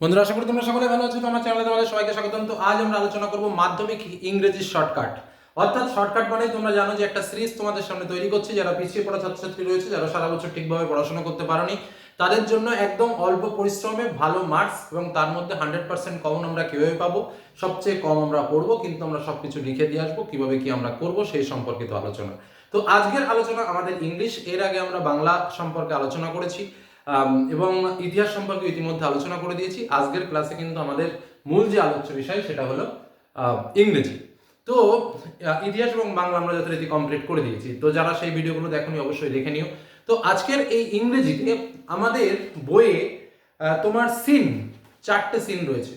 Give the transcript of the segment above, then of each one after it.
বন্ধুরা, আশা করি তোমরা সকলে ভালো আছো, তো আমার চ্যানেলে তোমাদের সবাইকে স্বাগতম। তো আজ আমরা আলোচনা করব মাধ্যমিক ইংরেজি শর্টকাট অর্থাৎ শর্টকাট মানে তোমরা জানো যে একটা সিরিজ তোমাদের সামনে তৈরি করছি, যারা পিছিয়ে পড়া ছাত্রছাত্রী রয়েছে, যারা সারা বছর ঠিকভাবে পড়াশোনা করতে পারোনি, তাদের জন্য একদম অল্প পরিশ্রমে ভালো মার্কস এবং তার মধ্যে হান্ড্রেড পার্সেন্ট কমন আমরা কীভাবে পাবো, সবচেয়ে কম আমরা পড়ব, কিন্তু আমরা সব কিছু লিখে দিয়ে আসব, কীভাবে কি আমরা করব সেই সম্পর্কিত আলোচনা। তো আজকের আলোচনা আমাদের ইংলিশ, এর আগে আমরা বাংলা সম্পর্কে আলোচনা করেছি। এবং ইতিহাস সম্পর্কে ইতিমধ্যে আলোচনা করে দিয়েছি। আজকের ক্লাসে কিন্তু আমাদের মূল যে আলোচ্য বিষয়, সেটা হলো ইংরেজি। তো ইতিহাস এবং বাংলা আমরা যথারীতি কমপ্লিট করে দিয়েছি। তো যারা সেই ভিডিওগুলো দেখোনি, অবশ্যই দেখে নিও। তো আজকের এই ইংরেজিতে আমাদের বইয়ে তোমার সিন চারটে সিন রয়েছে।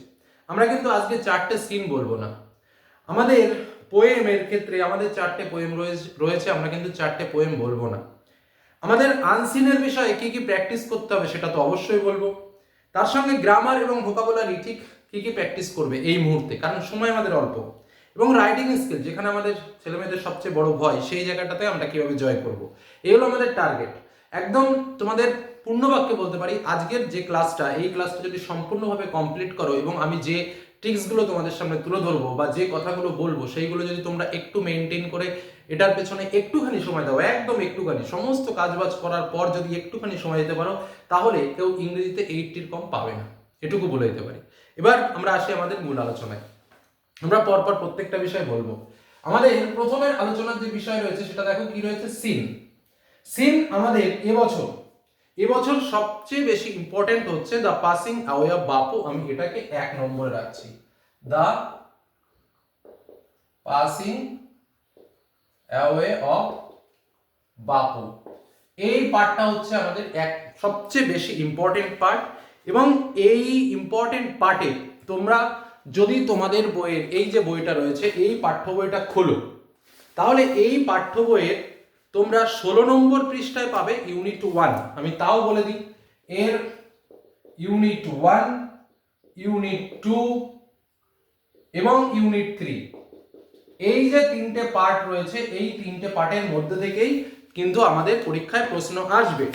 আমরা কিন্তু আজকে চারটে সিন বলব না। আমাদের পোয়েমের ক্ষেত্রে আমাদের চারটে পোয়েম রয়েছে আমরা কিন্তু চারটে পোয়েম বলব না। আমাদের আনসিনের বিষয়ে কি কি প্র্যাকটিস করতে হবে সেটা তো অবশ্যই বলব। তার সঙ্গে গ্রামার এবং ভোকাবুলারি ঠিক কি কি প্র্যাকটিস করবে এই মুহূর্তে, কারণ সময় আমাদের অল্প। এবং রাইটিং স্কিল যেখানে আমাদের ছেলেমেয়েদের সবচেয়ে বড় ভয়, সেই জায়গাটাতে আমরা কীভাবে জয় করব। এই হলো আমাদের টার্গেট একদম তোমাদের পূর্ণবাক্যে বলতে পারি, আজকের যে ক্লাসটা এই ক্লাসটা যদি সম্পূর্ণভাবে কমপ্লিট করো এবং আমি যে ট্রিক্সগুলো তোমাদের সামনে তুলে ধরবো বা যে কথাগুলো বলব, সেইগুলো যদি তোমরা একটু মেনটেন করে এটার পেছনে একটুখানি সময় দাও, একদম একটুখানি। সমস্ত কাজবাজ করার পর যদি একটুখানি সময় দিতে পারো, তাহলে কেউ ইংরেজিতে এইটটির কম পাবে না। এটুকু বলে দিতে পারি। এবার আমরা আসি আমাদের মূল আলোচনায়। আমরা পরপর প্রত্যেকটা বিষয় বলব। আমাদের প্রথমের আলোচনার যে বিষয় রয়েছে, সেটা দেখো কি রয়েছে? সিন। সিন আমাদের এবছর এবছর সবচেয়ে বেশি ইম্পর্টেন্ট হচ্ছে দ্য পাসিং অ্যাওয়ে অফ বাপু। আমি এটাকে এক নম্বরে রাখছি। দ্য পাসিং অ্যাওয়ে অফ বাপু। এই পার্টটা হচ্ছে আমাদের এক সবচেয়ে বেশি ইম্পর্টেন্ট পার্ট এবং এই ইম্পর্টেন্ট পার্টে তোমরা যদি তোমাদের বইয়ের এই যে বইটা রয়েছে, এই পাঠ্য বইটা খোলো। তাহলে এই পাঠ্য বইয়ের তোমরা ষোলো নম্বর পৃষ্ঠায় পাবে ইউনিট ওয়ান আমি তাও বলে দিই, এর ইউনিট ওয়ান ইউনিট টু এবং ইউনিট থ্রি এই যে তিনটে পার্ট রয়েছে, এই তিনটে পার্টের মধ্যে থেকেই কিন্তু আমাদের পরীক্ষায় প্রশ্ন আসবে।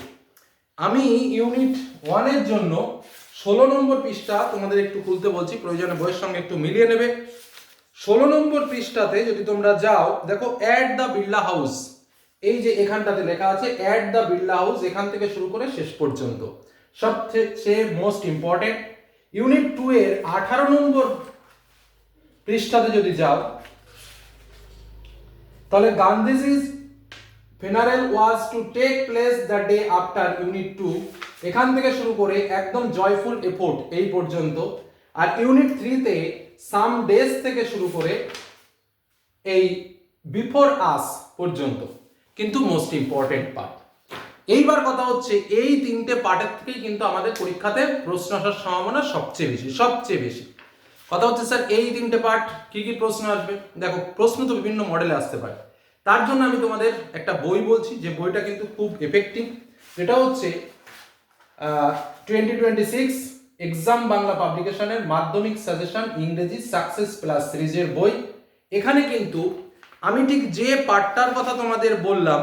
আমি ইউনিট ওয়ানের জন্য ষোলো নম্বর পৃষ্ঠা তোমাদের একটু খুলতে বলছি, প্রয়োজনে বইয়ের সঙ্গে একটু মিলিয়ে নেবে। ষোলো নম্বর পৃষ্ঠাতে যদি তোমরা যাও, দেখো অ্যাট দ্য বিড়লা হাউস এই যে এখানটাতে লেখা আছে অ্যাট দ্য বিড়লা হাউস এখান থেকে শুরু করে শেষ পর্যন্ত। সবচেয়ে মোস্ট ইম্পর্টেন্ট ইউনিট টু এর আঠারো নম্বর পৃষ্ঠাতে যদি যাও, তাহলে গান্ধীজির funeral was to take place the day after unit two এখান থেকে শুরু করে একদম জয়ফুল এফোর্ট এই পর্যন্ত। আর ইউনিট থ্রিতে সাম ডেজ থেকে শুরু করে এই বিফোর আস পর্যন্ত। কিন্তু মোস্ট ইম্পর্টেন্ট পার্ট এইবার কথা হচ্ছে, এই তিনটে পার্টের থেকেই কিন্তু আমাদের পরীক্ষাতে প্রশ্ন আসার সম্ভাবনা সবচেয়ে বেশি সবচেয়ে বেশি। কথা হচ্ছে স্যার এই তিনটে পার্ট কি কি প্রশ্ন আসবে? দেখো, প্রশ্ন তো বিভিন্ন মডেলে আসতে পারে। তার জন্য আমি তোমাদের একটা বই বলছি, যে বইটা কিন্তু খুব এফেক্টিভ যেটা হচ্ছে twenty twenty six exam Bangla পাবলিকেশনের Madhyamik suggestion ইংরেজি সাকসেস প্লাস সিরিজের বই। এখানে কিন্তু আমি ঠিক যে পার্টটার কথা তোমাদের বললাম,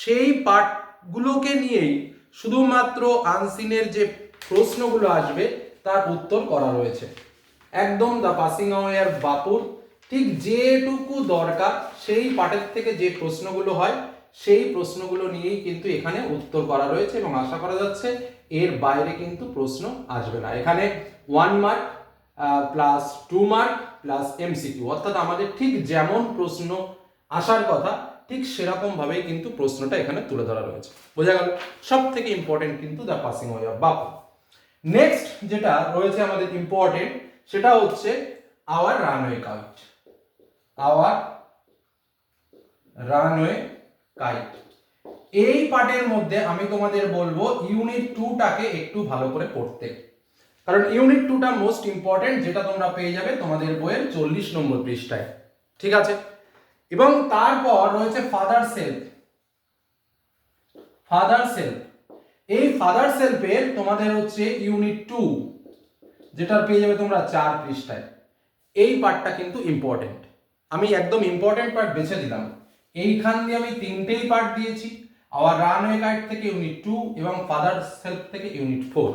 সেই পার্টগুলোকে নিয়েই শুধুমাত্র আনসিনের যে প্রশ্নগুলো আসবে, তার উত্তর করা রয়েছে। একদম দ্য পাসিং অওয়ার বাপুর ঠিক যেটুকু দরকার, সেই পাঠের থেকে যে প্রশ্নগুলো হয়, সেই প্রশ্নগুলো নিয়েই কিন্তু এখানে উত্তর করা রয়েছে এবং আশা করা যাচ্ছে এর বাইরে কিন্তু প্রশ্ন আসবে না। এখানে one mark plus two mark plus MCQ অর্থাৎ আমাদের ঠিক যেমন প্রশ্ন আসার কথা, ঠিক সেরকম ভাবেই কিন্তু প্রশ্নটা এখানে তুলে ধরা রয়েছে। বোঝা গেল? সব থেকে ইম্পর্টেন্ট কিন্তু the passing away of Bapu next যেটা রয়েছে আমাদের ইম্পর্টেন্ট সেটা হচ্ছে our runaway kite our runaway kite এই পার্টের মধ্যে আমি তোমাদের বলব ইউনিট টুটাকে একটু ভালো করে পড়তে। কারণ ইউনিট টুটা মোস্ট ইম্পর্টেন্ট যেটা তোমরা পেয়ে যাবে তোমাদের বইয়ের চল্লিশ নম্বর পৃষ্ঠায়। ঠিক আছে? এবং তারপর রয়েছে ফাদার সেলফ ফাদার সেলফ এই ফাদার সেলফের তোমাদের হচ্ছে ইউনিট টু যেটা পেয়ে যাবে তোমরা চার পৃষ্ঠায়। এই পার্টটা কিন্তু ইম্পর্টেন্ট আমি একদম ইম্পর্টেন্ট পার্ট বেছে দিলাম। এইখান দিয়ে আমি তিনটেই পার্ট দিয়েছি। আবার রানওয়ে গাইড থেকে ইউনিট টু এবং ফাদার সেলফ থেকে ইউনিট ফোর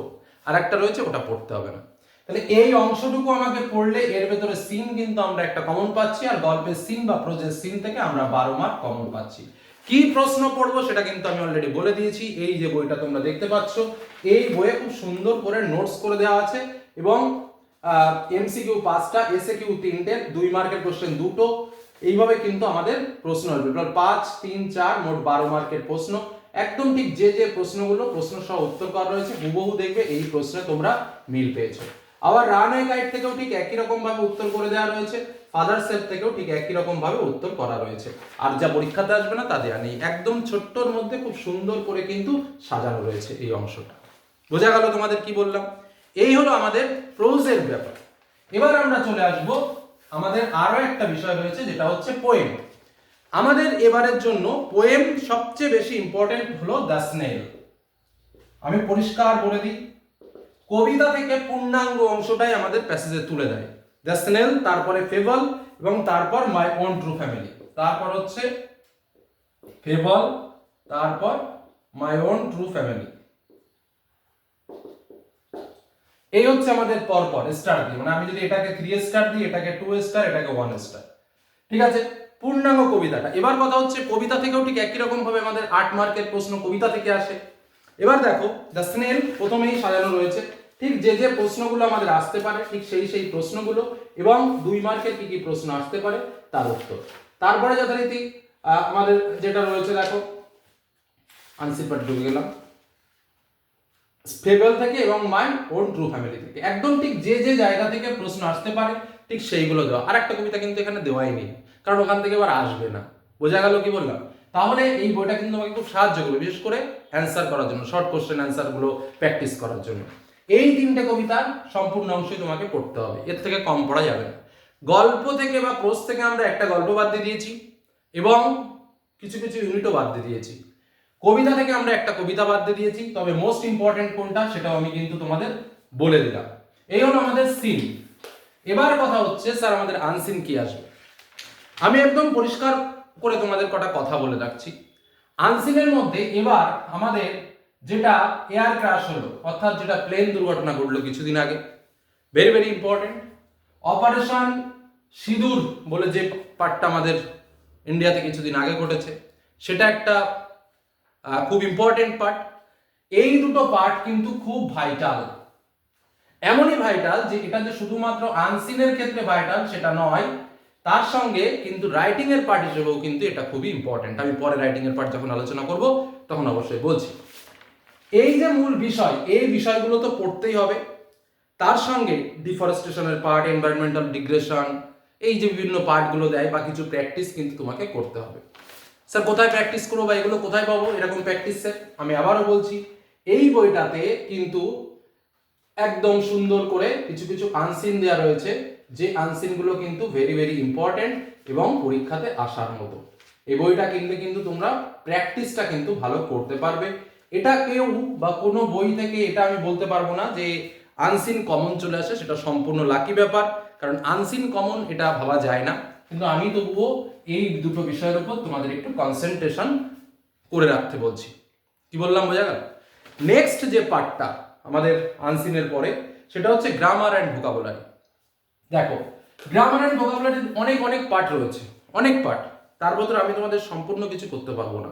আর একটা রয়েছে, ওটা পড়তে হবে না। তাহলে এই অংশটুকু আমাকে পড়লে এর ভেতরে সিন কিন্তু আমরা একটা কমন পাচ্ছি, আর গল্পের সিন বা প্রোজের সিন থেকে আমরা বারো মার্ক কমন পাচ্ছি। কি প্রশ্ন পড়ব সেটা কিন্তু আমি অলরেডি বলে দিয়েছি, এই যে বইটা তোমরা দেখতে পাচ্ছ, এই বইয়ে খুব সুন্দর করে নোটস করে দেওয়া আছে, এবং এমসিকিউ পাঁচটা এসএ কিউ তিনটে, দুই মার্কের কোশ্চেন দুটো, এইভাবে কিন্তু আমাদের প্রশ্ন এবার পাঁচ, তিন, চার, মোট বারো মার্কের প্রশ্ন একদম ঠিক যে যে প্রশ্নগুলো প্রশ্ন সহ উত্তর করা রয়েছে, হুবহু দেখবে এই প্রশ্নে তোমরা মিল পেয়েছ। আবার রানওয়ে গাইড থেকেও ঠিক একই রকম ভাবে উত্তর করে দেওয়া রয়েছে ফাদার সেফ থেকেও ঠিক একই রকম ভাবে উত্তর করা রয়েছে। আর যা পরীক্ষাতে আসবে না, তা দেওয়া নেই। একদম ছোট্টর মধ্যে খুব সুন্দর করে কিন্তু সাজানো রয়েছে এই অংশটা। বোঝা গেল তোমাদের কি বললাম? এই হলো আমাদের প্রোজের ব্যাপার। এবার আমরা চলে আসব, আমাদের আরও একটা বিষয় রয়েছে, যেটা হচ্ছে পোয়েম আমাদের এবারের জন্য পোয়েম সবচেয়ে বেশি ইম্পর্টেন্ট হলো দ্য স্নেল আমি পরিষ্কার বলে দিই, কবিতা থেকে পূর্ণাঙ্গ অংশটাই আমাদের প্যাসেজে তুলে দেয়। দ্য স্নেল তারপরে ফেবল এবং তারপর মাই ওন ট্রু ফ্যামিলি তারপর হচ্ছে ফেবল তারপর মাই ওন ট্রু ফ্যামিলি এই হচ্ছে আমাদের পরপর স্টার দিয়ে। মানে আমি যদি এটাকে থ্রি স্টার দিই, এটাকে টু স্টার এটাকে ওয়ান স্টার ঠিক আছে? পূর্ণাঙ্গ কবিতাটা। এবার কথা হচ্ছে, কবিতা থেকেও ঠিক একই রকম ভাবে আমাদের আট মার্কের প্রশ্ন কবিতা থেকে আসে। এবার দেখো, দ্য স্নেল প্রথমেই সাজানো রয়েছে। ঠিক যে যে প্রশ্নগুলো আমাদের আসতে পারে, ঠিক সেই সেই প্রশ্নগুলো এবং দুই মার্কের কি কি প্রশ্ন আসতে পারে, তার উত্তর। তারপরে যথারীতি আমাদের যেটা রয়েছে, দেখো আনসির পার্ট ঢুকে গেলাম। ফেবল থেকে এবং মাই ওন ট্রু ফ্যামিলি থেকে। একদম ঠিক যে যে জায়গা থেকে প্রশ্ন আসতে পারে, ঠিক সেইগুলো দেওয়া। আর একটা কবিতা কিন্তু এখানে দেওয়াই নেই। কারণ ওখান থেকে আবার আসবে না। বোঝা গেল কি বললাম? তাহলে এই বইটা কিন্তু আমাকে খুব সাহায্য করবে, বিশেষ করে অ্যান্সার করার জন্য শর্ট কোশ্চেন অ্যান্সারগুলো প্র্যাকটিস করার জন্য। এই তিনটে কবিতার সম্পূর্ণ অংশই তোমাকে পড়তে হবে, এর থেকে কম পড়া যাবে না। গল্প থেকে বা প্রোজ থেকে আমরা একটা গল্প বাদ দিয়ে দিয়েছি এবং কিছু কিছু ইউনিটও বাদ দিয়ে দিয়েছি। কবিতা থেকে আমরা একটা কবিতা বাদ দিয়ে দিয়েছি, তবে মোস্ট ইম্পর্টেন্ট কোনটা সেটাও আমি কিন্তু তোমাদের বলে দিলাম। এই হলো আমাদের সিন এবার কথা হচ্ছে স্যার আমাদের আনসিন কি আসবে? আমি একদম পরিষ্কার করে তোমাদের কটা কথা বলে রাখছি। আনসিনের মধ্যে এবার আমাদের যেটা এয়ার ক্রাশ হলো, অর্থাৎ যেটা প্লেন দুর্ঘটনা ঘটলো কিছুদিন আগে ভেরি ভেরি ইম্পর্টেন্ট অপারেশন সিঁদুর বলে যে পার্টটা আমাদের ইন্ডিয়াতে কিছুদিন আগে ঘটেছে, সেটা একটা খুব ইম্পর্টেন্ট পার্ট এই দুটো পার্ট কিন্তু খুব ভাইটাল এমনই ভাইটাল যে এটা যে শুধুমাত্র আনসিনের ক্ষেত্রে ভাইটাল সেটা নয় তার সঙ্গে কিন্তু রাইটিং এর পার্ট হিসেবেও কিন্তু এটা খুবই ইম্পর্টেন্ট আমি পরে রাইটিং এর পার্ট যখন আলোচনা করব, তখন অবশ্যই বলছি। এই যে মূল বিষয়, এই বিষয়গুলো তো পড়তেই হবে। তার সঙ্গে ডিফরেস্টেশনের পার্ট এনভায়রনমেন্টাল ডিগ্রেশন এই যে বিভিন্ন পার্টগুলো দেয়, বা কিছু প্র্যাকটিস কিন্তু তোমাকে করতে হবে। স্যার কোথায় প্র্যাকটিস করব বা এগুলো কোথায় পাবো? এরকম প্র্যাকটিস স্যার আমি আবারও বলছি, এই বইটাতে কিন্তু একদম সুন্দর করে কিছু কিছু আনসিন দেওয়া রয়েছে। যে আনসিনগুলো কিন্তু ভেরি ভেরি ইম্পর্টেন্ট এবং পরীক্ষাতে আসার মতো। এই বইটা কিনলে কিন্তু তোমরা প্র্যাকটিসটা কিন্তু ভালো করতে পারবে। এটা কেউ বা কোনো বই থেকে এটা আমি বলতে পারব না যে আনসিন কমন চলে আসে, সেটা সম্পূর্ণ লাকি ব্যাপার। কারণ আনসিন কমন এটা ভাবা যায় না। কিন্তু আমি তবুও এই দুটো বিষয়ের উপর তোমাদের একটু কনসেন্ট্রেশন করে রাখতে বলছি। কি বললাম, বোঝা গেল? নেক্সট যে পার্টটা আমাদের আনসিনের পরে, সেটা হচ্ছে গ্রামার অ্যান্ড ভোকাবুলারি দেখো গ্রামার অ্যান্ড ভোকাবুলারির অনেক অনেক পার্ট রয়েছে। অনেক পার্ট তার ভেতরে আমি তোমাদের সম্পূর্ণ কিছু করতে পারব না।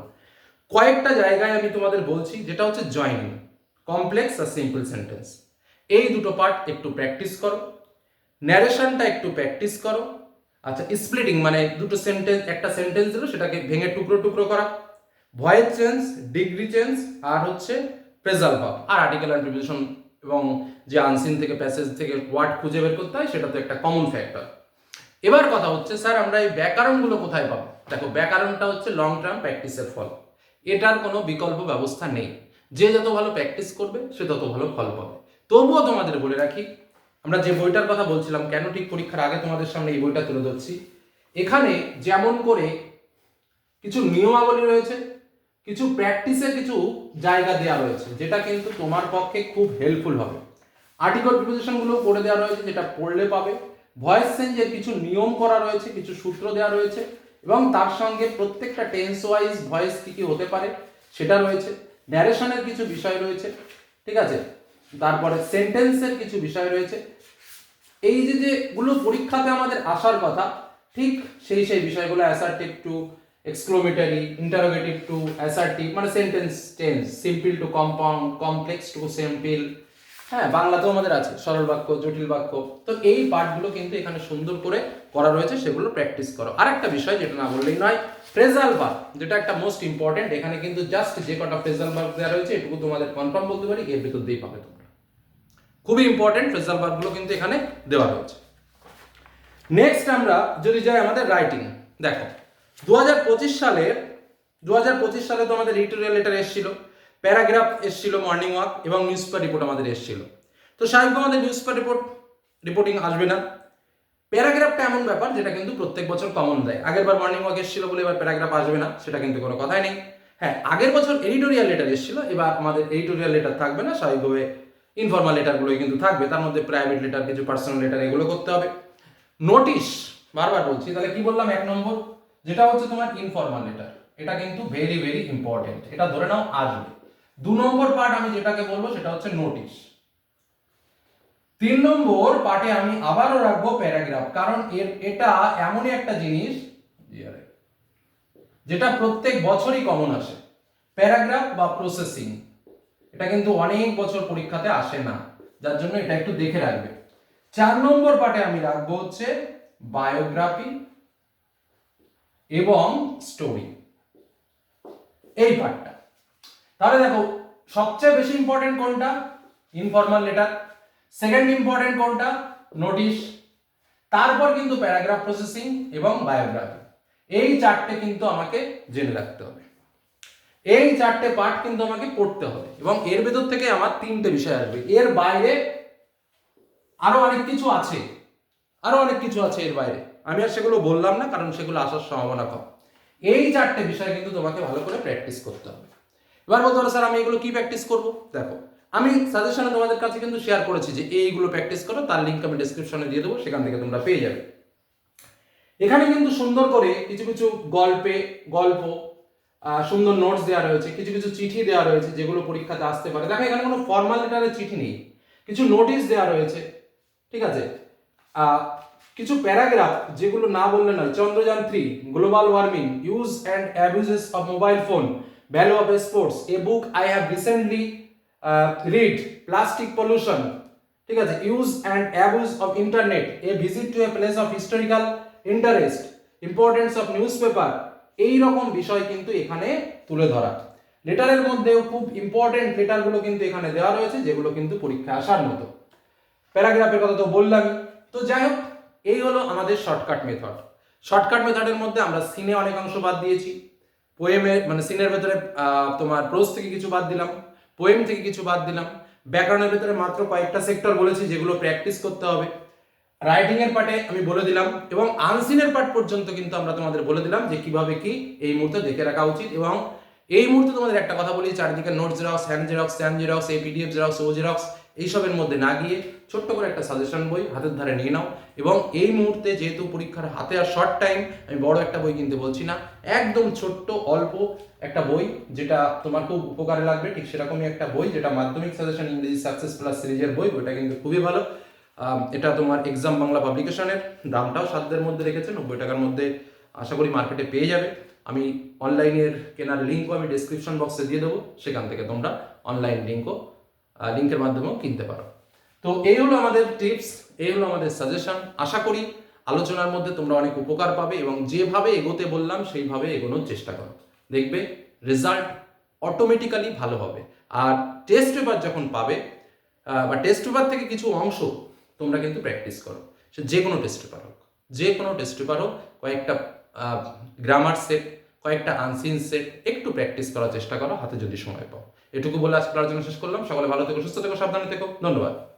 কয়েকটা জায়গায় আমি তোমাদের বলছি, যেটা হচ্ছে জয়েনিং কমপ্লেক্স আর সিম্পল সেন্টেন্স এই দুটো পার্ট একটু প্র্যাকটিস করো। ন্যারেশনটা একটু প্র্যাকটিস করো। আচ্ছা স্প্লিটিং মানে দুটো সেন্টেন্স একটা সেন্টেন্স দিল সেটাকে ভেঙে টুকরো টুকরো করা। ভয়েস চেঞ্জ ডিগ্রি চেঞ্জ, আর হচ্ছে প্রেজাল আর আর্টিকেল অ্যান্ড প্রিপোজিশন এবং যে আনসিন থেকে প্যাসেজ থেকে ওয়ার্ড খুঁজে বের করতে হয় সেটা তো একটা কমন ফ্যাক্টর এবার কথা হচ্ছে, স্যার, আমরা এই ব্যাকরণগুলো কোথায় পাবো? দেখো, ব্যাকরণটা হচ্ছে লং টার্ম প্র্যাকটিসের ফল। এটার কোনো বিকল্প ব্যবস্থা নেই। যে যত ভালো প্র্যাকটিস করবে, সে তত ভালো ফল পাবে। তবুও তোমাদের বলে রাখি, আমরা যে বইটার কথা বলছিলাম, কেন ঠিক পরীক্ষার আগে তোমাদের সামনে এই বইটা তুলে ধরছি? এখানে যেমন করে কিছু নিয়মাবলী রয়েছে কিছু প্র্যাকটিসের কিছু জায়গা দেওয়া রয়েছে, যেটা কিন্তু তোমার পক্ষে খুব হেল্পফুল হবে। আর্টিকেল প্রিপোজিশনগুলো করে দেওয়া রয়েছে, যেটা পড়লে পাবে। ভয়েস চেঞ্জের কিছু নিয়ম করা রয়েছে, কিছু সূত্র দেওয়া রয়েছে, এবং তার সঙ্গে প্রত্যেকটা টেন্স ওয়াইজ ভয়েস কি কি হতে পারে, সেটা রয়েছে। ন্যারেশনের কিছু বিষয় রয়েছে, ঠিক আছে? তারপরে সেন্টেন্সের কিছু বিষয় রয়েছে। এই যে যেগুলো পরীক্ষাতে আমাদের আসার কথা, ঠিক সেই সেই বিষয়গুলো assertive to exclamatory interrogative to assertive মানে sentence tense simple to compound complex to simple হ্যাঁ বাংলাতেও আমাদের আছে, সরল বাক্য, জটিল বাক্য। তো এই পার্টগুলো কিন্তু এখানে সুন্দর করে করা রয়েছে, সেগুলো প্র্যাকটিস করো। আরেকটা বিষয় যেটা না বললেই নয় ফ্রেজাল ভার্ব যেটা একটা মোস্ট ইম্পর্টেন্ট এখানে কিন্তু জাস্ট যে কটা ফ্রেজাল ভার্ব দেওয়া রয়েছে, এটুকু তোমাদের কনফার্ম বলতে পারি, এর ভিতর দিয়েই পাবে তোমরা। খুবই ইম্পর্টেন্ট ফ্রেজাল ভার্বগুলো কিন্তু এখানে দেওয়া রয়েছে। নেক্সট আমরা যদি যাই আমাদের রাইটিং দেখো দু সালের দু সালে তো আমাদের এডিটোরিয়াল লেটার এসেছিল প্যারাগ্রাফ এসেছিল মর্নিং ওয়াক এবং নিউজ পেপার রিপোর্ট আমাদের এসেছিল। তো স্বাভাবিক আমাদের নিউজ পেপার রিপোর্ট রিপোর্টিং আসবে না। প্যারাগ্রাফটা এমন ব্যাপার যেটা কিন্তু প্রত্যেক বছর কমন দেয়। আগের বার মর্নিং ওয়াক এসেছিল বলে এবার প্যারাগ্রাফ আসবে না, সেটা কিন্তু কোনো কথাই নেই। হ্যাঁ আগের বছর এডিটোরিয়াল লেটার এসেছিল, এবার আমাদের এডিটোরিয়াল লেটার থাকবে না স্বাভাবিকভাবে ইনফর্মাল লেটারগুলোই কিন্তু থাকবে। তার মধ্যে প্রাইভেট লেটার কিছু পার্সোনাল লেটার এগুলো করতে হবে। নোটিশ বারবার বলছি, তাহলে কি বললাম? এক নম্বর যেটা হচ্ছে তোমার ইনফর্মাল লেটার এটা কিন্তু ভেরি ভেরি ইম্পর্টেন্ট এটা ধরে নাও আসবে। দু নম্বর পার্ট আমি যেটাকে বলব সেটা হচ্ছে নোটিশ তিন নম্বর পার্টে আমি আবারও রাখব প্যারাগ্রাফ কারণ এর, এটা এমনই একটা জিনিস যেটা প্রত্যেক বছরই কমন আসে। প্যারাগ্রাফ বা প্রসেসিং এটা কিন্তু অনেক বছর পরীক্ষাতে আসে না। যার জন্য এটা একটু দেখে রাখবে। চার নম্বর পার্টে আমি রাখব হচ্ছে বায়োগ্রাফি এবং স্টোরি এই পার্টটা তাহলে দেখো, সবচেয়ে বেশি ইম্পর্টেন্ট কোনটা? ইনফর্মাল লেটার সেকেন্ড ইম্পর্টেন্ট কোনটা? নোটিশ তারপর কিন্তু প্যারাগ্রাফ প্রসেসিং এবং বায়োগ্রাফি এই চারটে কিন্তু আমাকে জেনে রাখতে হবে। এই চারটে পার্ট কিন্তু আমাকে পড়তে হবে এবং এর ভেতর থেকে আমার তিনটে বিষয় আসবে। এর বাইরে আরও অনেক কিছু আছে। আরও অনেক কিছু আছে এর বাইরে। আমি আর সেগুলো বললাম না, কারণ সেগুলো আসার সম্ভাবনা কম। এই চারটে বিষয় কিন্তু তোমাকে ভালো করে প্র্যাকটিস করতে হবে। এবার বলতে পারো, স্যার, আমি এগুলো কি প্র্যাকটিস করব? দেখো, আমি সাজেশনে তোমাদের কাছে কিন্তু শেয়ার করেছি যে এইগুলো প্র্যাকটিস করো, তার লিঙ্ক আমি ডিসক্রিপশনে দিয়ে দেবো, সেখান থেকে তোমরা পেয়ে যাবে। এখানে কিন্তু সুন্দর করে কিছু কিছু গল্পে, গল্প সুন্দর নোটস দেওয়া রয়েছে, কিছু কিছু চিঠি দেওয়া রয়েছে, যেগুলো পরীক্ষাতে আসতে পারে। দেখো, এখানে কোনো ফর্মাল লেটারের চিঠি নেই। কিছু নোটিশ দেওয়া রয়েছে, ঠিক আছে? কিছু প্যারাগ্রাফ যেগুলো না বললে নয়। Chandrayaan three, global warming, use and abuses of mobile phone, value of sports, a book I have recently read, plastic pollution, ঠিক আছে, use and abuse of internet, a visit to a place of historical interest, importance of newspaper, এই রকম বিষয় কিন্তু এখানে তুলে ধরা। লেটারের মধ্যেও খুব ইম্পর্টেন্ট লেটারগুলো কিন্তু এখানে দেওয়া রয়েছে, যেগুলো কিন্তু পরীক্ষায় আসার মতো। প্যারাগ্রাফের কথা তো বললামই। তো যাই হোক এই হলো আমাদের শর্টকাট মেথড শর্টকাট মেথডের মধ্যে আমরা সিনে অনেক অংশ বাদ দিয়েছি। পোয়েমে মানে সিনের ভেতরে তোমার প্রোজ থেকে কিছু বাদ দিলাম। পোয়েম থেকে কিছু বাদ দিলাম। ব্যাকরণের ভেতরে মাত্র কয়েকটা সেক্টর বলেছি যেগুলো প্র্যাকটিস করতে হবে। রাইটিং এর পার্টে আমি বলে দিলাম এবং আনসিনের পার্ট পর্যন্ত কিন্তু আমরা তোমাদের বলে দিলাম যে কীভাবে কি এই মুহূর্তে দেখে রাখা উচিত এবং এই মুহূর্তে তোমাদের একটা কথা বলি, চারিদিকে note xerox hand xerox scan xerox এই পিডিএফ জেরক্স ও জেরক্স এইসবের মধ্যে না গিয়ে ছোট্ট করে একটা সাজেশন বই হাতের ধারে নিয়ে নাও এবং এই মুহূর্তে যেহেতু পরীক্ষার হাতে আর শর্ট টাইম আমি বড় একটা বই কিনতে বলছি না, একদম ছোট্ট, অল্প একটা বই যেটা তোমার খুব উপকারে লাগবে, ঠিক সেরকমই একটা বই যেটা মাধ্যমিক সাজেশন ইংরেজি সাকসেস প্লাস সিরিজের বই, ওটা কিন্তু খুবই ভালো। এটা তোমার এক্সাম বাংলা পাবলিকেশনের দামটাও সাধ্যের মধ্যে রেখেছে, নব্বই টাকার মধ্যে আশা করি মার্কেটে পেয়ে যাবে। আমি অনলাইনের কেনার লিঙ্কও আমি ডিসক্রিপশন বক্সে দিয়ে দেবো, সেখান থেকে তোমরা অনলাইন লিঙ্কও লিঙ্কের মাধ্যমেও কিনতে পারো। তো এই হলো আমাদের টিপস এই হলো আমাদের সাজেশন আশা করি আলোচনার মধ্যে তোমরা অনেক উপকার পাবে এবং যেভাবে এগোতে বললাম, সেইভাবে এগোনোর চেষ্টা করো। দেখবে রেজাল্ট অটোমেটিক্যালি ভালো হবে। আর টেস্ট পেপার যখন পাবে বা টেস্ট পেপার থেকে কিছু অংশ তোমরা কিন্তু প্র্যাকটিস করো। সে যে কোনো টেস্ট পেপার হোক, যে কোনো টেস্ট পেপার হোক, কয়েকটা গ্রামার সেট কয়েকটা আনসিন সেট একটু প্র্যাকটিস করার চেষ্টা করো, হাতে যদি সময় পাও। এটুকু বলে আজকের আলোচনা শেষ করলাম। সকলে ভালো থেকো সুস্থ থেকো সাবধানে থেকো। ধন্যবাদ।